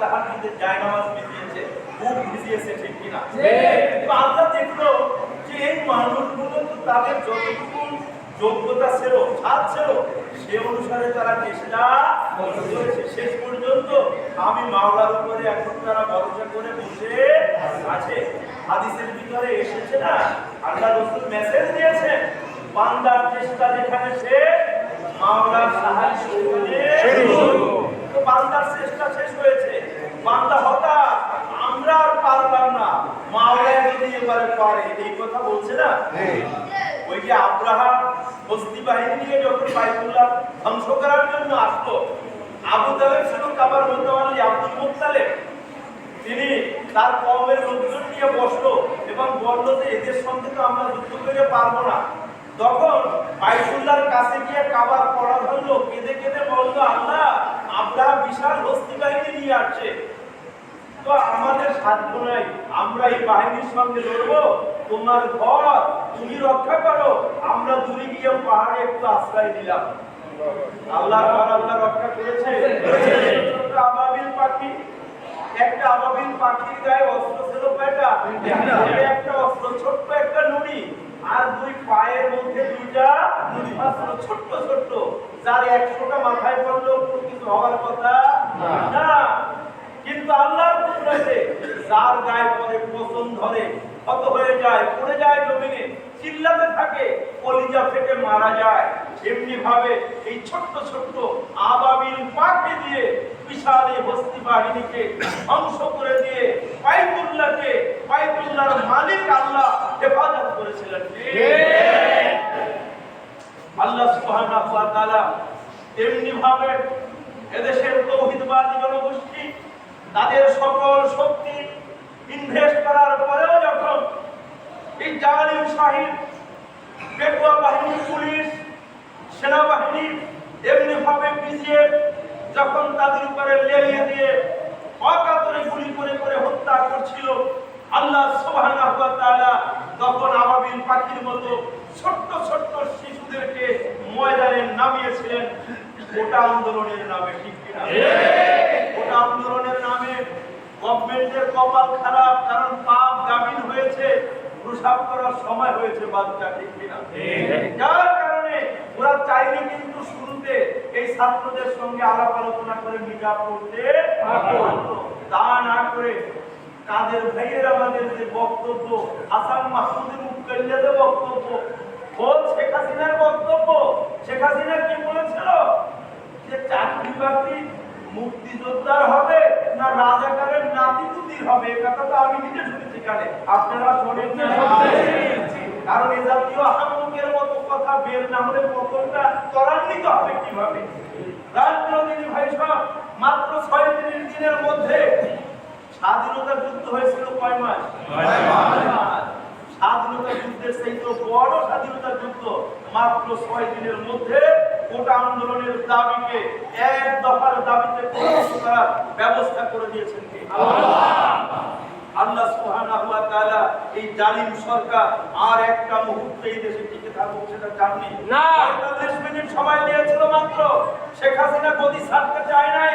তাহাজ্জুদের জায়নামাজ ভিজিয়েছে বুক ভিজিয়েছে ঠিক কিনা। আল্লাহ দেখল যে এই মানুষগুলো তো তাদের যতটুকু যোগ্যতা ছিল সাত ছিল সে অনুসারে তারা চেষ্টা করেছে শেষ পর্যন্ত আমি মাওলার উপরে এখন তারা ভরসা করে বসে আছে হাদিসের ভিতরে এসেছে না আল্লাহ রসুল মেসেজ দিয়েছে বান্দার চেষ্টা যেখানে সে মাওলার সাহায্য সেখানে শুরু। তো বান্দার চেষ্টা শেষ হয়েছে। বান্দা হঠাৎ আমরা আর পারলাম না। মাওলা যদি এবারে পারে এই কথা বলছে না? ওই যে আব্রাহাম বস্তি বাহিনী নিয়ে যখন বাইতুল্লাহ ধ্বংস করার জন্য আসলো আবু তালেব ছিল কাবার মোতামালি আব্দুল মুত্তালেব। তিনি তার কমের লোকজন নিয়ে বসল এবং বলল যে এদের সঙ্গে তো আমরা যুদ্ধ করে পারব না। তখন বাইতুল্লাহর কাছে গিয়ে কাবার পড়া ধরলো কেঁদে কেঁদে বলল আল্লাহ আব্রাহাম বিশাল হস্তি বাহিনী নিয়ে আসছে। তো আমাদের সাধ্য নাই। আমরা এই বাহিনীর সঙ্গে লড়বো। তোমার ঘর তুমি রক্ষা করো। আমরা দূরে গিয়ে পাহাড়ে একটু আশ্রয় দিলাম আল্লাহ আল্লাহ রক্ষা করেছে। আবাবিল পাখি। একটা আবাবিল পাখির গায়ে অস্ত্র ছিল একটা অস্ত্র, ছোট্ট একটা নুড়ি। আর দুই পায়ের মধ্যে দুইটা অস্ত্র, ছোট্ট ছোট্ট। যার একশোটা মাথায় পড়লেও কিছু হওয়ার কথা না। কিন্তু আল্লাহর কুদরতে যার গায়ে পরে পছন ধরে কত হয়ে যায় পড়ে যায় জমিনে চিল্লাতে থাকে কলিজা ফেটে মারা যায়। এমনি ভাবে এই ছোট্ট ছোট্ট আবাবিল পাখি দিয়ে বিশাল এই হস্তি বাহিনীকে ধ্বংস করে দিয়ে পাইতুল্লাহকে পাইতুল্লাহর মালিক আল্লাহ হেফাজত করেছিলেন। আল্লাহ সুবহানাহু ওয়া তাআলা এমনি ভাবে এদেশের তৌহিদবাদী জনগোষ্ঠী, তাদের সকল শক্তি ইনভেস্ট করার পরেও যখন এই জালিম শাহিদ পেটুয়া বাহিনী, পুলিশ, সেনাবাহিনী এমনি ভাবে পিছিয়ে যখন তাদের উপরে লেলিয়ে দিয়ে অকাতরে গুলি করে করে হত্যা করছিল, আল্লাহ সুবহানাহু ওয়া তাআলা তখন আবাবিল পাখির মতো ছোট্ট ছোট্ট শিশুদেরকে ময়দানে নামিয়েছিলেন গোটা আন্দোলনের নামে ঠিক কিনা? গোটা আন্দোলনের নামে গভর্নমেন্টের কপাল খারাপ কারণ পাপ গামিন হয়েছে প্রসাব করার সময় হয়েছে বাচ্চা ঠিক কিনা? যার কারণে ওরা চাইলে কিন্তু শুরুতে এই ছাত্রদের সঙ্গে আলাপ আলোচনা করে করতে তা না করে কাদের ভাইয়ের আমাদের যে বক্তব্য হাসান মাহমুদের মুক্তাল্লাদের বক্তব্য ও শেখ হাসিনার বক্তব্য। শেখ হাসিনা কি বলেছিল? যে চাকরি বাকরি মুক্তিযোদ্ধার হবে না রাজাকারের নাতিপুতির হবে? কথা তো আমি নিজে শুনেছি কানে আপনারা শোনেন কারণ এ জাতীয় আহম্মকের মতো কথা বের না হলে প্রকল্পটা ত্বরান্বিত হবে কীভাবে? রাজনন্দিনী ভাই সব মাত্র ছয় দিনের দিনের মধ্যে স্বাধীনতা যুদ্ধ হয়েছিল কয় মাস? মাস। স্বাধীনতা যুদ্ধের সেই তো বড় স্বাধীনতা যুদ্ধ মাত্র ছয় দিনের মধ্যে গোটা আন্দোলনের দাবিকে এক দফার দাবিতে পরিণত করার ব্যবস্থা করে দিয়েছেন কে? আল্লাহ সুবহানাহু ওয়া তাআলা এই জালিম সরকার আর একটা মুহূর্তে এই দেশে টিকে সেটা চাননি না। 45 মিনিট সময় দিয়েছিল মাত্র। শেখ হাসিনা গদি ছাড়তে চায় নাই।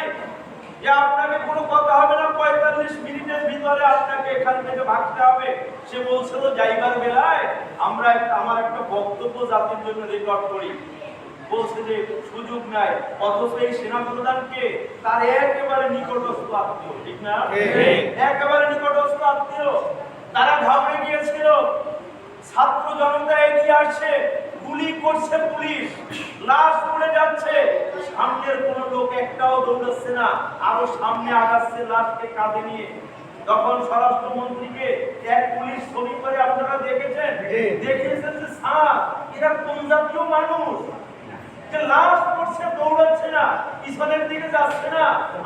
যে আপনাকে কোনো কথা হবে না 45 মিনিটের ভিতরে আপনাকে এখান থেকে ভাগতে হবে। সে বলছিল যাইবার বেলায় আমরা আমার একটা বক্তব্য জাতির জন্য রেকর্ড করি। বলছে যে সুযোগ নাই অথচ এই সেনাপ্রধানকে তার একেবারে নিকটস্থ আত্মীয়। ঠিক না? একেবারে নিকটস্থ আত্মীয়। তারা ঘাবড়ে গিয়েছিল। ছাত্র জনতা এগিয়ে আসছে। গুলি করছে পুলিশ। লাশ পড়ে যাচ্ছে। সামনের কোন লোক একটাও দৌড়াচ্ছে না। আরও সামনে আগাচ্ছে লাশকে কাঁধে নিয়ে। তখন স্বরাষ্ট্রমন্ত্রীকে এক পুলিশ ছবি করে আপনারা দেখেছেন? দেখেছেন যে স্যার এরা কোন জাতীয় মানুষ? যে লাশ পড়ছে দৌড়াচ্ছে না পিছনের দিকে যাচ্ছে না।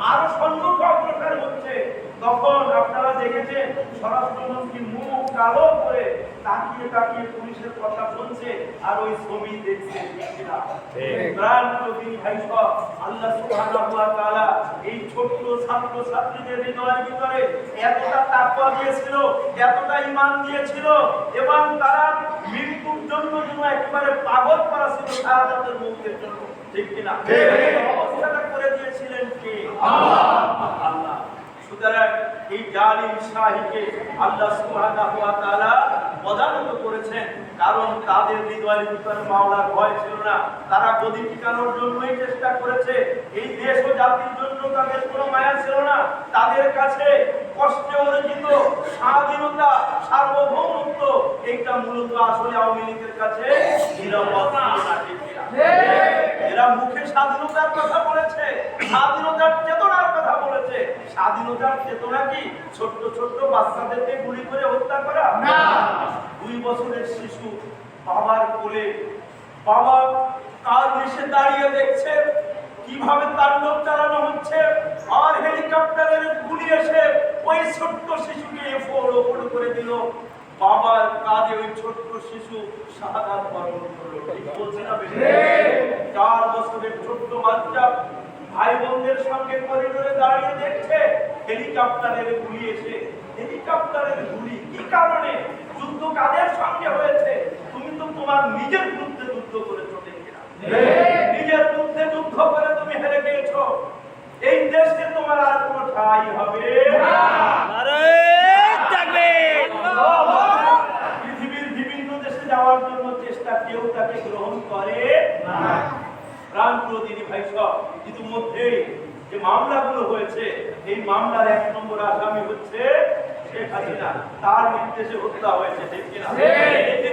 আরও অগ্রসর হচ্ছে। তখন আপনারা দেখেছেন স্বরাষ্ট্রমন্ত্রী মুখ কালো করে তাকিয়ে তাকিয়ে পুলিশের কথা শুনছে আর ওই ছবি দেখছে। আল্লাহ সুবহানাহু ওয়া তাআলা এই ছোট্ট ছাত্র ছাত্রীদের হৃদয়ের ভিতরে এতটা তাকওয়া দিয়েছিল এতটা ঈমান দিয়েছিল এবং তারা মৃত্যুর জন্য যেন একেবারে পাগল করা ছিল শাহাদাতের মুক্তির জন্য। ঠিক কিনা? অবস্থাটা করে দিয়েছিলেন কে? আল্লাহ। আল্লাহ। এই জালিম শাহীকে আল্লাহ সুবহানাহু ওয়া তাআলা পদানত করেছেন। কারণ তাদের হৃদয়ের ভিতরে মাওলার ভয় ছিল না। তারা গদি টিকানোর জন্যই চেষ্টা করেছে। এই দেশ ও জাতির জন্য তাদের কোনো মায়া ছিল না। তাদের কাছে কষ্টে অর্জিত স্বাধীনতা, সার্বভৌমত্ব এটা মূলত আসলে আওয়ামী লীগের কাছে নিরাপদ ঠিক? এরা মুখে স্বাধীনতার কথা বলেছে স্বাধীনতার চেতনার কথা বলেছে। স্বাধীনতার চেতনা কি? ছোট্ট ছোট্ট বাচ্চাদেরকে গুলি করে হত্যা করা? না। দুই বছরের শিশু বাবার কোলে বাবা কার নিচে দাঁড়িয়ে দেখছে? কীভাবে তাণ্ডব চালানো হচ্ছে? আর হেলিকপ্টারের গুলি এসে ওই ছোট্ট শিশুকে ফোড় ওপর করে দিল। বাবার কাঁধে ওই ছোট্ট শিশু শাহাদাত বরণ করল। ঠিক বলছে না চার বছরের ছোট্ট বাচ্চা ভাই বোনদের সঙ্গে করিডোরে দাঁড়িয়ে দেখছে হেলিকপ্টারের গুলি এসে। হেলিকপ্টারের গুলি কি কারণে? যুদ্ধ কাদের সঙ্গে হয়েছে? তুমি তো তোমার নিজের বিরুদ্ধে যুদ্ধ করেছ ঠিক কিনা? নিজের বিরুদ্ধে যুদ্ধ করে তুমি হেরে গিয়েছো। এই দেশে তোমার আর কোনো ঠাঁই হবে পৃথিবীর বিভিন্ন দেশে যাওয়ার জন্য চেষ্টা কেউ তাকে গ্রহণ করে প্রাণপ্রিয় দিদি ভাই সব ইতিমধ্যেই যে মামলাগুলো হয়েছে এই মামলার এক নম্বর আসামি হচ্ছে শেখ হাসিনা। তার নির্দেশে হত্যা হয়েছে ঠিক কিনা?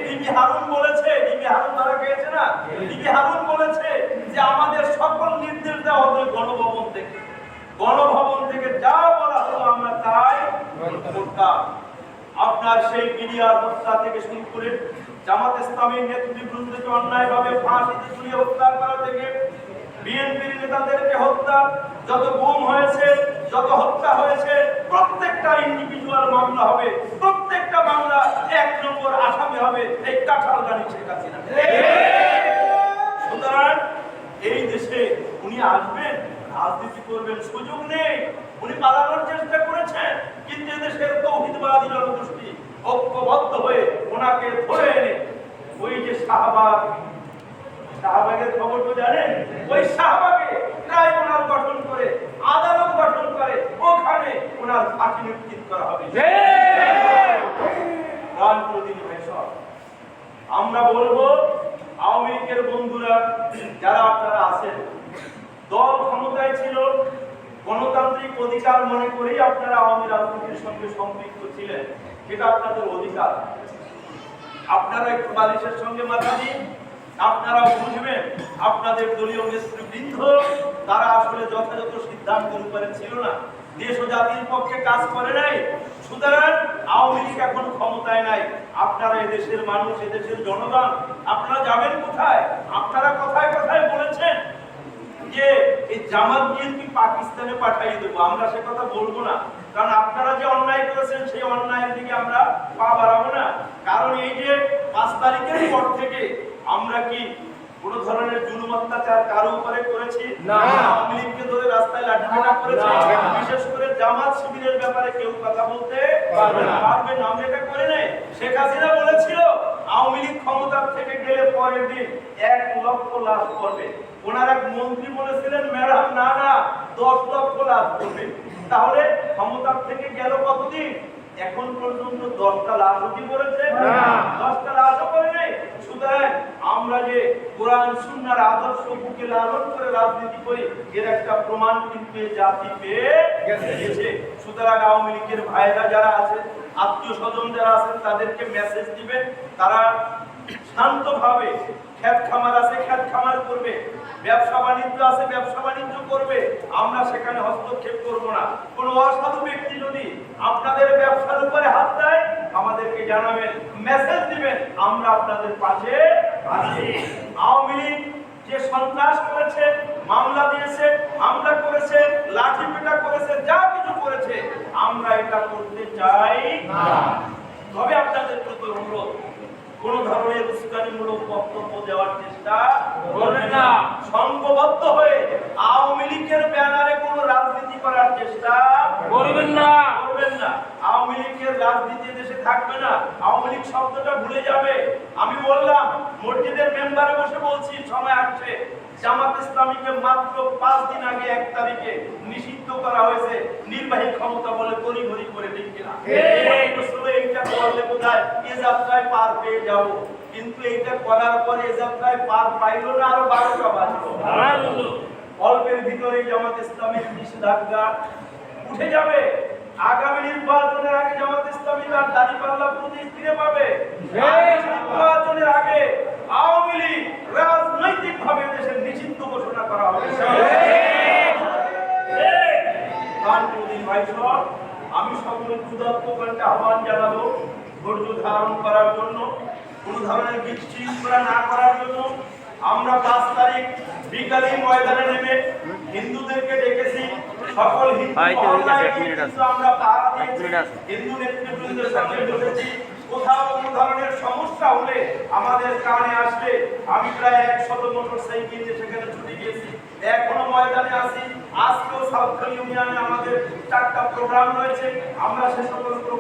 এই হারুন বলেছে ডিবি হারুন তারা খেয়েছে না? ডিবি হারুন বলেছে যে আমাদের সকল নির্দেশ দেওয়া হবে গণভবন থেকে। গণভবন থেকে যা বলা হলো আমরা তাই করতাম। আপনার সেই মিডিয়ার হত্যা থেকে শুরু করে জামাত ইসলামের নেতৃবৃন্দকে অন্যায়ভাবে ফাঁসিতে ঝুলিয়ে হত্যা করা থেকে বিএনপির নেতাদেরকে হত্যা, যত গুম হয়েছে, যত হত্যা হয়েছে, প্রত্যেকটা ইন্ডিভিজুয়াল মামলা হবে, প্রত্যেকটা মামলা এক নম্বর আসামি হবে এই কাঁঠাল গানি শেখ হাসিনা। সুতরাং এই দেশে উনি আসবেন, রাজনীতি করবেন, সুযোগ নেই উনি পালানোর চেষ্টা করেছেন কিন্তু এদেশের তৌহিদবাদী জনগোষ্ঠী ঐক্যবদ্ধ হয়ে ওনাকে ধরে এনে শাহবাগের খবর তো জানেন? ওই ট্রাইব্যুনাল গঠন করে আদালত গঠন করে ওখানে ওনার ফাঁসি নিশ্চিত করা হবে। আমরা বলব আওয়ামী লীগের বন্ধুরা যারা আপনারা আছেন দল ক্ষমতায় ছিল গণতান্ত্রিক অধিকার মনে করেই আপনারা আওয়ামী রাজনীতির সঙ্গে সম্পৃক্ত ছিলেন সেটা আপনাদের অধিকার। আপনারা একটু বালিশের সঙ্গে মাথা দিন। আপনারা বুঝবেন, আপনাদের দলীয় নেতৃবৃন্দ, তারা আসলে যথাযথ সিদ্ধান্তের উপরে ছিল না। দেশ ও জাতির পক্ষে কাজ করে নাই। সুতরাং আওয়ামী লীগ এখন ক্ষমতায় নাই। আপনারা এদেশের মানুষ, এদেশের জনগণ, আপনারা যাবেন কোথায়? আপনারা কোথায় কোথায় বলেছেন যে, এই জামাত বিএনপি পাকিস্তানে পাঠিয়ে দেবো। আমরা সে কথা বলব না। কারণ আপনারা যে অন্যায় করেছেন, সেই অন্যায়ের দিকে আমরা পা বাড়াবো না। কারণ এই যে পাঁচ তারিখের পর থেকে আমরা কি কোন ধরনের জুলুম অত্যাচার কারও উপরে করেছি? না। আওয়ামী লীগকে ধরে রাস্তায় লাঠিপেটা করেছি? বিশেষ করে জামাত শিবিরের ব্যাপারে কেউ কথা বলতে পারবে না। পারবে না। আমরা এটা করে নেই শেখ হাসিনা বলেছিল আওয়ামী লীগ ক্ষমতার থেকে গেলে পরের দিন এক লক্ষ লাভ করবে ওনার এক মন্ত্রী বলেছিলেন ম্যাডাম না না দশ লক্ষ লাভ করবে তাহলে ক্ষমতার থেকে গেল কতদিন? এখন পর্যন্ত দশটা লাভ কি করেছে? দশটা লাশও করে নেই সুতরাং আমরা যে কোরআন সুন্নার আদর্শ বুকে লালন করে রাজনীতি করি এর একটা প্রমাণ কিন্তু জাতি পেয়ে। গেছে। সুতরাং আওয়ামী লীগের ভাইরা যারা আছেন আত্মীয় স্বজন যারা আছেন তাদেরকে মেসেজ দিবেন। তারা শান্তভাবে খ্যাত খামার আছে, খ্যাত খামার করবে। ব্যবসা বাণিজ্য আছে, ব্যবসা বাণিজ্য করবে। আমরা সেখানে হস্তক্ষেপ করব না। কোনো অসাধু ব্যক্তি যদি আপনাদের ব্যবসার উপরে হাত দেয়, আমাদেরকে জানাবেন মেসেজ দিবেন, আমরা আপনাদের পাশে আছি। আওয়ামী লীগ যে সন্ত্রাস করেছে, মামলা দিয়েছে, হামলা করেছে, লাঠি পেটা করেছে, যা কিছু করেছে, আমরা এটা করতে চাই না। তবে আপনাদের প্রতি অনুরোধ কোন ধরনের উস্কানিমূলক বক্তব্য দেওয়ার চেষ্টা করবেন না। সংঘবদ্ধ হয়ে আওয়ামী লীগের ব্যানারে কোনো রাজনীতি করার চেষ্টা করবেন না। করবেন না। আওয়ামী লীগের রাজনীতি দেশে থাকবে না। আওয়ামী লীগ শব্দটা ভুলে যাবে। আমি বললাম মসজিদের মেম্বারে বসে বলছি সময় আসছে। জামাত ইসলামীকে মাত্র পাঁচ দিন আগে এক তারিখে নিষিদ্ধ করা হয়েছে নির্বাহী ক্ষমতা বলে তড়িঘড়ি করে ঠিক কিনা। এইটা করলে বোধহয় এ যাত্রায় পার পেয়ে যাব। কিন্তু এইটা করার পরে এ যাত্রায় পার পাইলো না আরও বারোটা বাজলো। অল্পের ভিতরেই জামাত ইসলামের নিষেধাজ্ঞা উঠে যাবে। আগামী নির্বাচনের আগে জামাত ইসলামী তার দাঁড়িপাল্লা প্রতীক ফিরে পাবে আগামী নির্বাচনের আগে আওয়ামী লীগ রাজনৈতিক ভাবে দেশের নিষিদ্ধ ঘোষণা করা হবে কানপুরদিন ভাই সব, আমি সকল ক্ষুধার্ত কণ্ঠে আহ্বান জানাব ধৈর্য ধারণ করার জন্য কোনো ধরনের বিশৃঙ্খলা না করার জন্য। আমরা পাঁচ তারিখ বিকালে ময়দানে নেমে হিন্দুদেরকে ডেকেছি। সকল হিন্দু আমরা পাহারা দিয়েছি। হিন্দু নেতৃবৃন্দের বসেছি। কোথাও কোনো ধরনের সমস্যা হলে আমাদের কানে আসবে। আমি প্রায় একশত মোটর সাইকেল নিয়ে সেখানে ছুটে গিয়েছি। এখনও ময়দানে আছি। আজকেও সাউথ ইউনিয়নে আমাদের চারটা প্রোগ্রাম রয়েছে। আমরা সে সকল